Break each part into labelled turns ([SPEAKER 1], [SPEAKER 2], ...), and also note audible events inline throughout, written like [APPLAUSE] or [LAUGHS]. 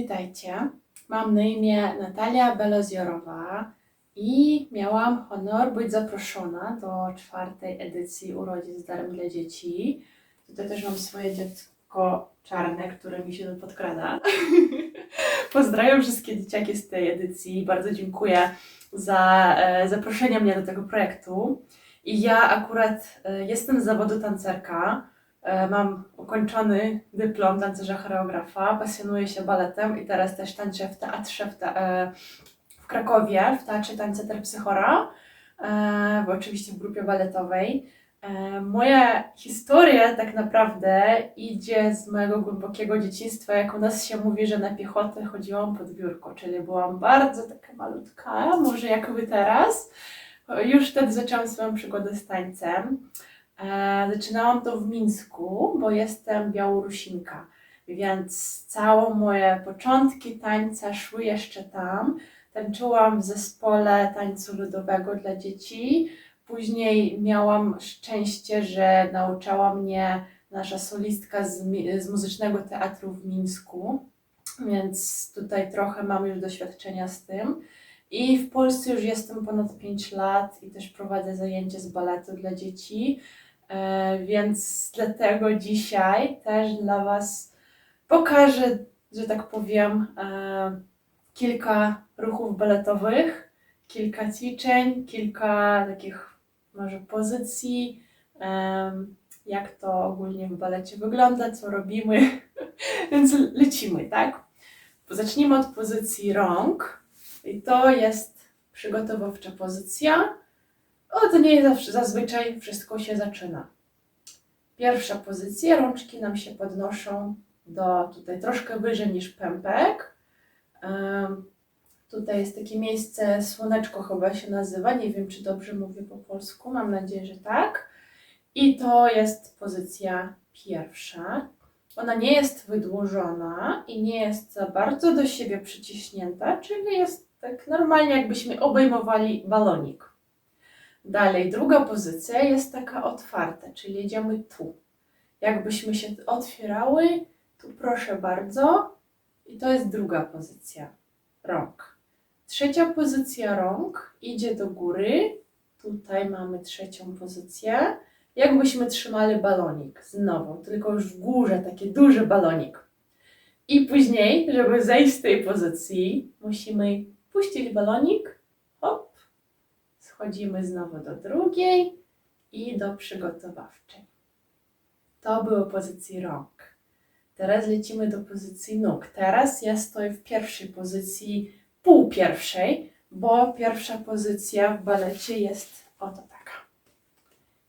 [SPEAKER 1] Witajcie. Mam na imię Natalia Belozjorowa i miałam honor być zaproszona do czwartej edycji Urodzin z darem dla dzieci. Tutaj też mam swoje dziecko czarne, które mi się tu podkrada. [LAUGHS] Pozdrawiam wszystkie dzieciaki z tej edycji. Bardzo dziękuję za e, zaproszenie mnie do tego projektu. I ja akurat e, jestem z zawodu tancerka. E, Mam ukończony dyplom tancerza choreografa, pasjonuję się baletem i teraz też tańczę w teatrze w, te, e, w Krakowie, w Teatrze Tańca Terpsychora, e, bo oczywiście w grupie baletowej. E, Moja historia tak naprawdę idzie z mojego głębokiego dzieciństwa, jak u nas się mówi, że na piechotę chodziłam pod biurko, czyli byłam bardzo taka malutka, może jak wy teraz. Już wtedy zaczęłam swoją przygodę z tańcem. E, Zaczynałam to w Mińsku, bo jestem Białorusinka, więc całe moje początki tańca szły jeszcze tam. Tańczyłam w zespole tańcu ludowego dla dzieci. Później miałam szczęście, że nauczała mnie nasza solistka z, z muzycznego teatru w Mińsku, więc tutaj trochę mam już doświadczenia z tym. I w Polsce już jestem ponad 5 lat i też prowadzę zajęcia z baletu dla dzieci. E, Więc dlatego dzisiaj też dla Was pokażę, że tak powiem, e, kilka ruchów baletowych, kilka ćwiczeń, kilka takich może pozycji, em, jak to ogólnie w balecie wygląda, co robimy. [LAUGHS] Więc lecimy, tak? Zacznijmy od pozycji rąk. I to jest przygotowawcza pozycja. Od niej zazwyczaj wszystko się zaczyna. Pierwsza pozycja, rączki nam się podnoszą do tutaj troszkę wyżej niż pępek. Tutaj jest takie miejsce, słoneczko chyba się nazywa, nie wiem czy dobrze mówię po polsku, mam nadzieję, że tak. I to jest pozycja pierwsza. Ona nie jest wydłużona i nie jest za bardzo do siebie przyciśnięta, czyli jest tak normalnie, jakbyśmy obejmowali balonik. Dalej, druga pozycja jest taka otwarta, czyli jedziemy tu. Jakbyśmy się otwierały, tu proszę bardzo. I to jest druga pozycja rąk. Trzecia pozycja rąk idzie do góry. Tutaj mamy trzecią pozycję. Jakbyśmy trzymali balonik znowu, tylko już w górze, taki duży balonik. I później, żeby zejść z tej pozycji, musimy puścić balonik, schodzimy znowu do drugiej i do przygotowawczej. To były pozycje rąk. Teraz lecimy do pozycji nóg. Teraz ja stoję w pierwszej pozycji, pół pierwszej, bo pierwsza pozycja w balecie jest oto taka.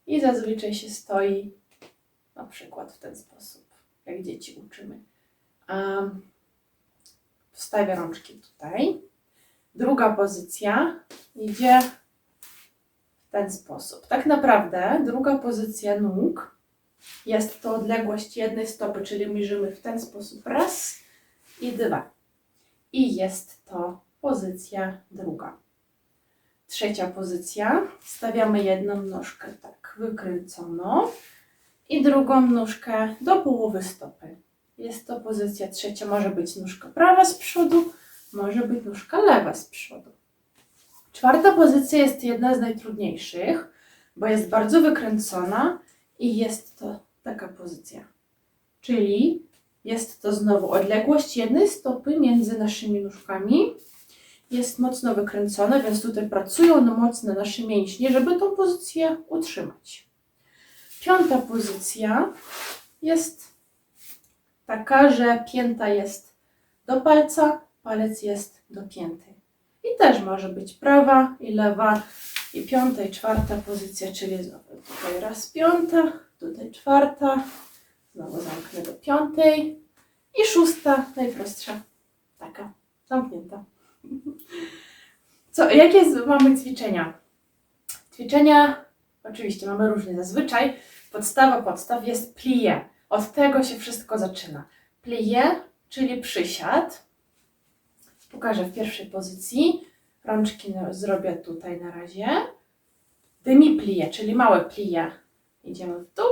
[SPEAKER 1] I zazwyczaj się stoi na przykład w ten sposób, jak dzieci uczymy. Um, wstawię rączki tutaj. Druga pozycja idzie ten sposób. Tak naprawdę druga pozycja nóg jest to odległość jednej stopy, czyli mierzymy w ten sposób raz i dwa. I jest to pozycja druga. Trzecia pozycja. Stawiamy jedną nóżkę tak wykręconą i drugą nóżkę do połowy stopy. Jest to pozycja trzecia. Może być nóżka prawa z przodu, może być nóżka lewa z przodu. Czwarta pozycja jest jedna z najtrudniejszych, bo jest bardzo wykręcona i jest to taka pozycja. Czyli jest to znowu odległość jednej stopy między naszymi nóżkami. Jest mocno wykręcona, więc tutaj pracują mocno nasze mięśnie, żeby tą pozycję utrzymać. Piąta pozycja jest taka, że pięta jest do palca, palec jest do pięty. I też może być prawa i lewa. I piąta i czwarta pozycja, czyli znowu tutaj raz piąta, tutaj czwarta, znowu zamknę do piątej i szósta, najprostsza, taka zamknięta. Co, jakie mamy ćwiczenia? Ćwiczenia, oczywiście mamy różne. Zazwyczaj podstawa podstaw jest plie. Od tego się wszystko zaczyna. Plie, czyli przysiad. Pokażę w pierwszej pozycji. Rączki na- zrobię tutaj na razie. Demi plie, czyli małe plie. Idziemy w dół.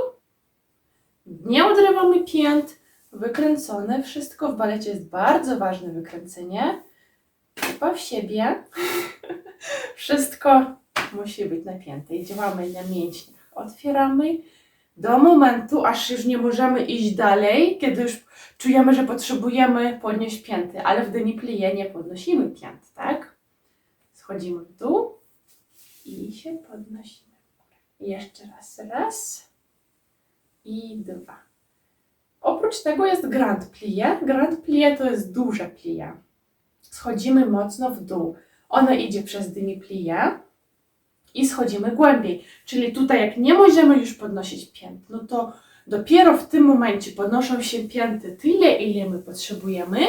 [SPEAKER 1] Nie odrywamy pięt, wykręcone. Wszystko w balecie jest bardzo ważne wykręcenie. Chyba w siebie. [LAUGHS] Wszystko musi być napięte. I działamy na mięśniach. Otwieramy do momentu, aż już nie możemy iść dalej, kiedy już czujemy, że potrzebujemy podnieść pięty, ale w demi-plie nie podnosimy pięt, tak? Schodzimy w dół i się podnosimy. Jeszcze raz, raz i dwa. Oprócz tego jest grand plie. Grand plie to jest duże plie. Schodzimy mocno w dół. Ono idzie przez demi-plie i schodzimy głębiej. Czyli tutaj jak nie możemy już podnosić pięt, no to dopiero w tym momencie podnoszą się pięty tyle, ile my potrzebujemy.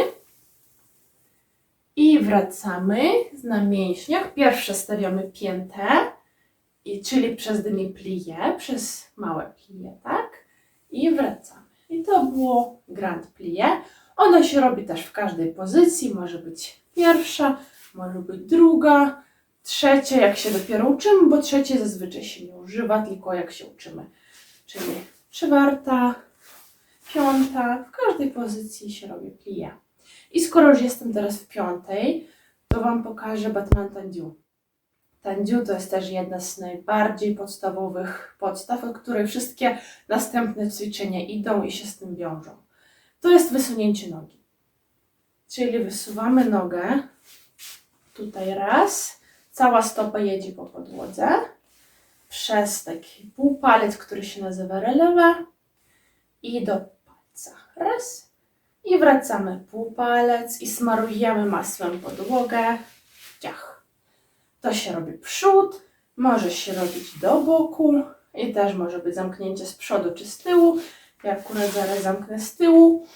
[SPEAKER 1] I wracamy na mięśniach. Pierwsze stawiamy piętę, czyli przez demi-plie, przez małe plie, tak? I wracamy. I to było grand plie. Ono się robi też w każdej pozycji. Może być pierwsza, może być druga, trzecia, jak się dopiero uczymy, bo trzecie zazwyczaj się nie używa, tylko jak się uczymy. Czyli czwarta, piąta, w każdej pozycji się robi plie. I skoro już jestem teraz w piątej, to Wam pokażę Batman Tendiu. Tendiu to jest też jedna z najbardziej podstawowych podstaw, od której wszystkie następne ćwiczenia idą i się z tym wiążą. To jest wysunięcie nogi. Czyli wysuwamy nogę, tutaj raz, cała stopa jedzie po podłodze, przez taki półpalec, który się nazywa relewa i do palca. Raz. I wracamy półpalec i smarujemy masłem podłogę. Ciach. To się robi przód, może się robić do boku i też może być zamknięcie z przodu czy z tyłu. Ja akurat zaraz zamknę z tyłu.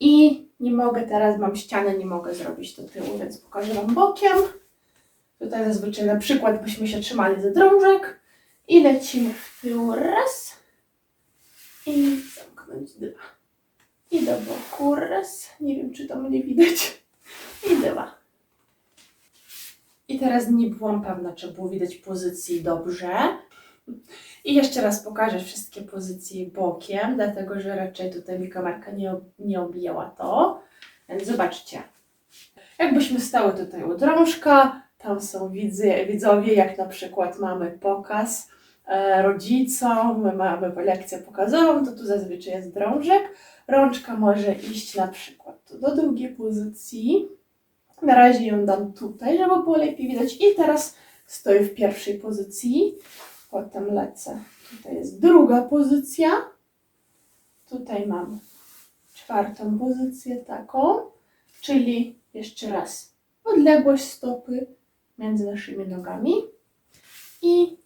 [SPEAKER 1] I nie mogę teraz, mam ścianę, nie mogę zrobić do tyłu, więc pokażę Wam bokiem. Tutaj zazwyczaj na przykład byśmy się trzymali za drążek i lecimy w tył raz i zamknąć dwa. I do boku raz. Nie wiem, czy to mnie widać. I dwa. I teraz nie byłam pewna, czy było widać pozycji dobrze. I jeszcze raz pokażę wszystkie pozycje bokiem, dlatego że raczej tutaj mi kamerka nie, nie objęła to. Więc zobaczcie. Jakbyśmy stały tutaj u drążka, tam są widzy, widzowie, jak na przykład mamy pokaz rodzicom, my mamy lekcję pokazową, to tu zazwyczaj jest drążek. Rączka może iść na przykład do drugiej pozycji. Na razie ją dam tutaj, żeby było lepiej widać. I teraz stoję w pierwszej pozycji. Potem lecę. Tutaj jest druga pozycja. Tutaj mam czwartą pozycję taką, czyli jeszcze raz odległość stopy między naszymi nogami. I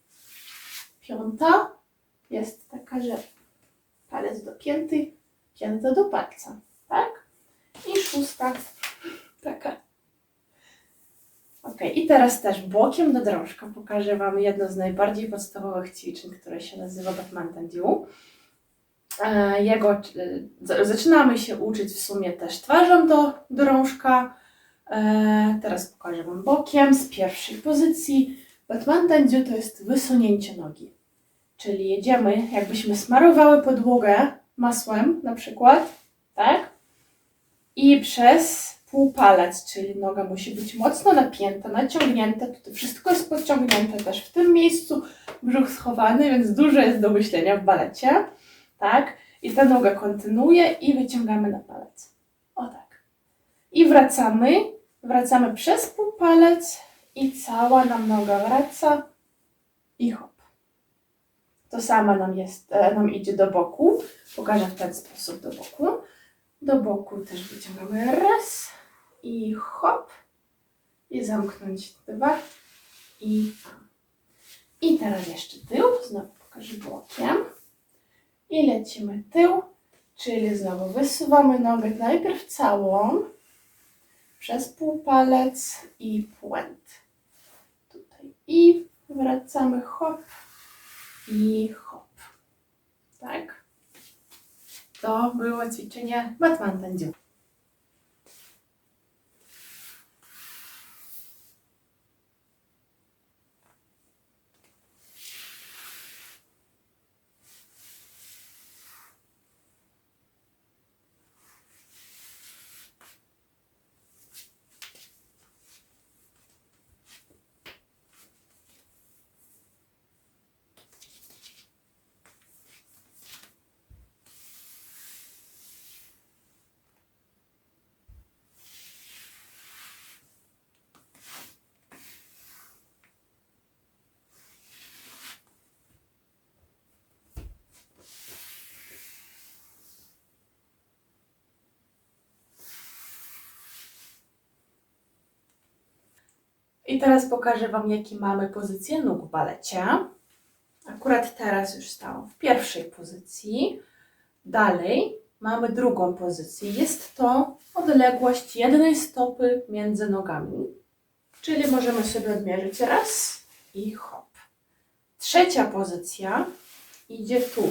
[SPEAKER 1] piąta jest taka, że palec do pięty, pięta do palca, tak? I szósta taka. Ok, i teraz też bokiem do drążka pokażę Wam jedno z najbardziej podstawowych ćwiczeń, które się nazywa Batman Tendiu. E, Jego, e, zaczynamy się uczyć w sumie też twarzą do drążka. E, Teraz pokażę Wam bokiem z pierwszej pozycji. Batman Tendiu to jest wysunięcie nogi. Czyli jedziemy, jakbyśmy smarowały podłogę masłem na przykład, tak? I przez półpalec, czyli noga musi być mocno napięta, naciągnięta. Tutaj wszystko jest podciągnięte też w tym miejscu, brzuch schowany, więc dużo jest do myślenia w balecie, tak? I ta noga kontynuuje i wyciągamy na palec. O tak. I wracamy, wracamy przez półpalec i cała nam noga wraca i hop. To samo nam, jest, e, nam idzie do boku. Pokażę w ten sposób do boku. Do boku też wyciągamy raz i hop. I zamknąć dwa i I teraz jeszcze tył. Znowu pokażę bokiem. I lecimy tył, czyli znowu wysuwamy nogę najpierw całą przez półpalec i puent. I wracamy hop i hop. Tak? To było ćwiczenie Batman Tendziu. I teraz pokażę Wam, jakie mamy pozycje nóg w balecie. Akurat teraz już stałam w pierwszej pozycji. Dalej mamy drugą pozycję. Jest to odległość jednej stopy między nogami. Czyli możemy sobie odmierzyć raz i hop. Trzecia pozycja idzie tu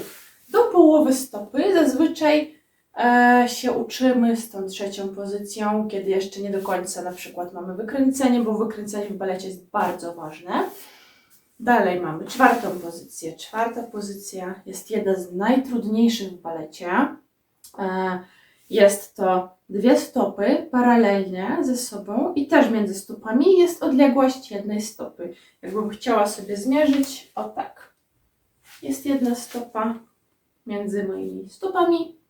[SPEAKER 1] do połowy stopy. Zazwyczaj e, się uczymy z tą trzecią pozycją, kiedy jeszcze nie do końca na przykład mamy wykręcenie, bo wykręcenie w balecie jest bardzo ważne. Dalej mamy czwartą pozycję. Czwarta pozycja jest jedna z najtrudniejszych w balecie. E, Jest to dwie stopy paralelnie ze sobą i też między stopami jest odległość jednej stopy. Jakbym chciała sobie zmierzyć, o tak. Jest jedna stopa między moimi stopami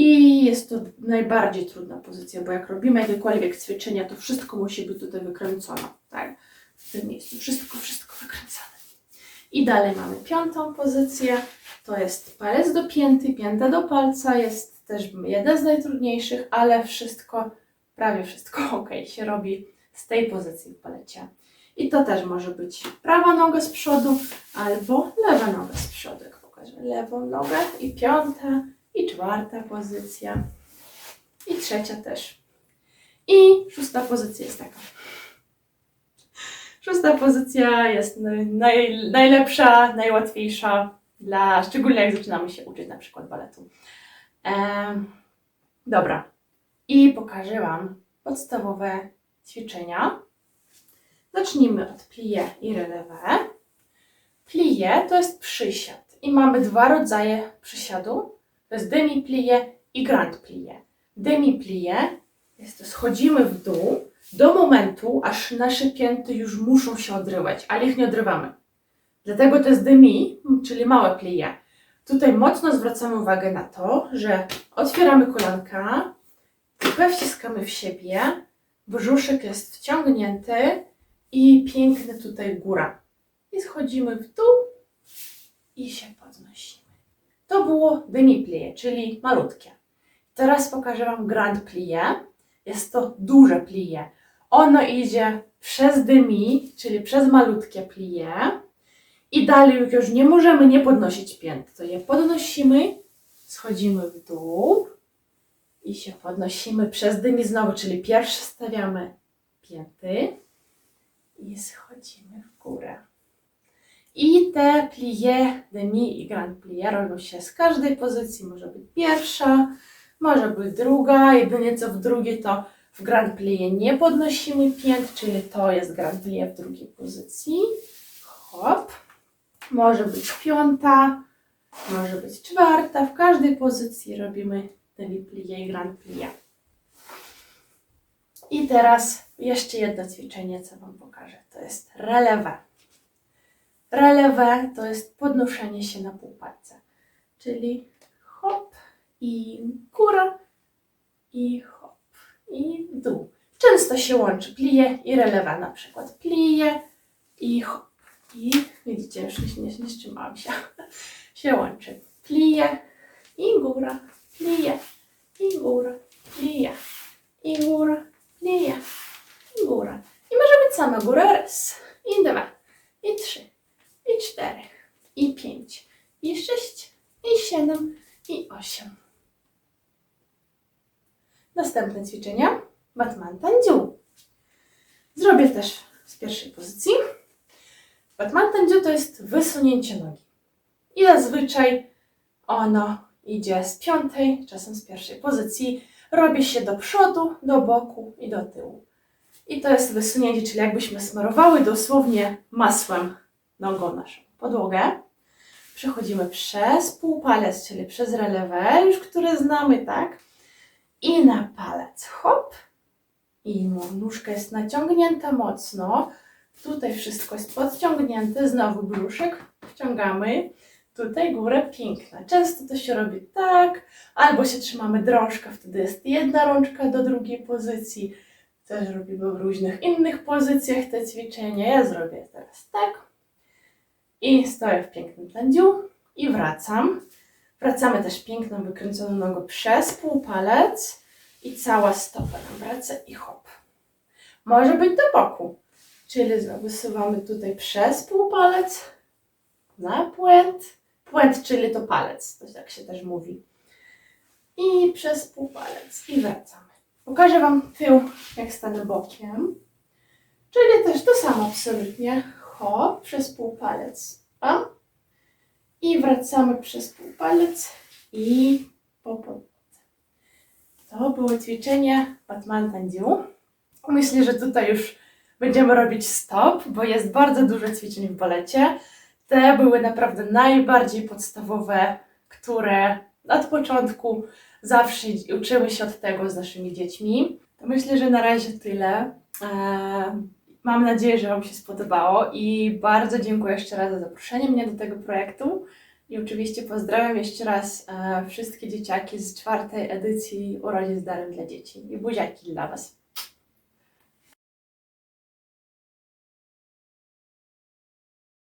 [SPEAKER 1] i jest to najbardziej trudna pozycja, bo jak robimy jakiekolwiek ćwiczenia, to wszystko musi być tutaj wykręcone, tak? W tym miejscu. Wszystko, wszystko wykręcone. I dalej mamy piątą pozycję. To jest palec do pięty, pięta do palca. Jest też jedna z najtrudniejszych, ale wszystko, prawie wszystko [LAUGHS] ok się robi z tej pozycji w palecie. I to też może być prawa noga z przodu albo lewa noga z przodu. Jak pokażę lewą nogę i piąta i czwarta pozycja i trzecia też. I szósta pozycja jest taka. Szósta pozycja jest naj, naj, najlepsza, najłatwiejsza, dla, szczególnie jak zaczynamy się uczyć na przykład baletu. Dobra. I pokażę Wam podstawowe ćwiczenia. Zacznijmy od plie i relevé. Plie to jest przysiad i mamy dwa rodzaje przysiadu. To jest demi plie i grand plie. Demi plie jest schodzimy w dół do momentu, aż nasze pięty już muszą się odrywać, ale ich nie odrywamy. Dlatego to jest demi, czyli małe plie. Tutaj mocno zwracamy uwagę na to, że otwieramy kolanka, trochę wciskamy w siebie, brzuszek jest wciągnięty i piękny tutaj góra. I schodzimy w dół i się podnosimy. To było demi plie, czyli malutkie. Teraz pokażę Wam grand plie. Jest to duże plie. Ono idzie przez demi, czyli przez malutkie plie. I dalej już nie możemy nie podnosić pięt. To je podnosimy, schodzimy w dół i się podnosimy przez demi znowu, czyli pierwszy stawiamy pięty i schodzimy w górę. I te plie, demi i grand plie robią się z każdej pozycji. Może być pierwsza, może być druga, jedynie co w drugiej to w grand plie nie podnosimy pięt, czyli to jest grand plie w drugiej pozycji. Hop. Może być piąta, może być czwarta. W każdej pozycji robimy demi plie i grand plie. I teraz jeszcze jedno ćwiczenie, co Wam pokażę. To jest relevé. Relevé to jest podnoszenie się na półpalce. Czyli hop i góra i hop i dół. Często się łączy plie i relevé na przykład. Plie i hop. I widzicie, już nie, nie wstrzymałam się. [LAUGHS] się łączy. Plie i góra, plie i góra, plie i góra, plie i góra. I może być sama góra. Raz, i dwa, i trzy, i cztery, i pięć, i sześć, i siedem, i osiem. Następne ćwiczenia. Batman Tandziu. Zrobię też z pierwszej pozycji. Batman Tandziu to jest wysunięcie nogi. I zazwyczaj ono idzie z piątej, czasem z pierwszej pozycji. Robi się do przodu, do boku i do tyłu. I to jest wysunięcie, czyli jakbyśmy smarowały dosłownie masłem nogą naszą podłogę. Przechodzimy przez półpalec, czyli przez relewę, już które znamy, tak? I na palec, hop. I nóżka jest naciągnięta mocno. Tutaj wszystko jest podciągnięte, znowu brzuszek wciągamy. Tutaj górę piękna. Często to się robi tak, albo się trzymamy drążka, wtedy jest jedna rączka do drugiej pozycji. Też robimy w różnych innych pozycjach te ćwiczenia. Ja zrobię teraz tak. I stoję w pięknym pędziu i wracam. Wracamy też piękną, wykręconą nogą przez półpalec i cała stopa nam wraca i hop. Może być do boku. Czyli wysuwamy tutaj przez półpalec na puent. Puent, czyli to palec, to tak się też mówi. I przez półpalec i wracamy. Pokażę Wam tył, jak stanę bokiem. Czyli też to samo absolutnie. Hop, przez półpalec. Bam. I wracamy przez półpalec i po podłodze. To było ćwiczenie Batman Tendiu. Myślę, że tutaj już będziemy robić stop, bo jest bardzo dużo ćwiczeń w balecie. Te były naprawdę najbardziej podstawowe, które od początku zawsze uczymy się od tego z naszymi dziećmi. Myślę, że na razie tyle. Eee, Mam nadzieję, że Wam się spodobało i bardzo dziękuję jeszcze raz za zaproszenie mnie do tego projektu. I oczywiście pozdrawiam jeszcze raz e, wszystkie dzieciaki z czwartej edycji Urodzin z darem dla dzieci. I buziaki dla Was.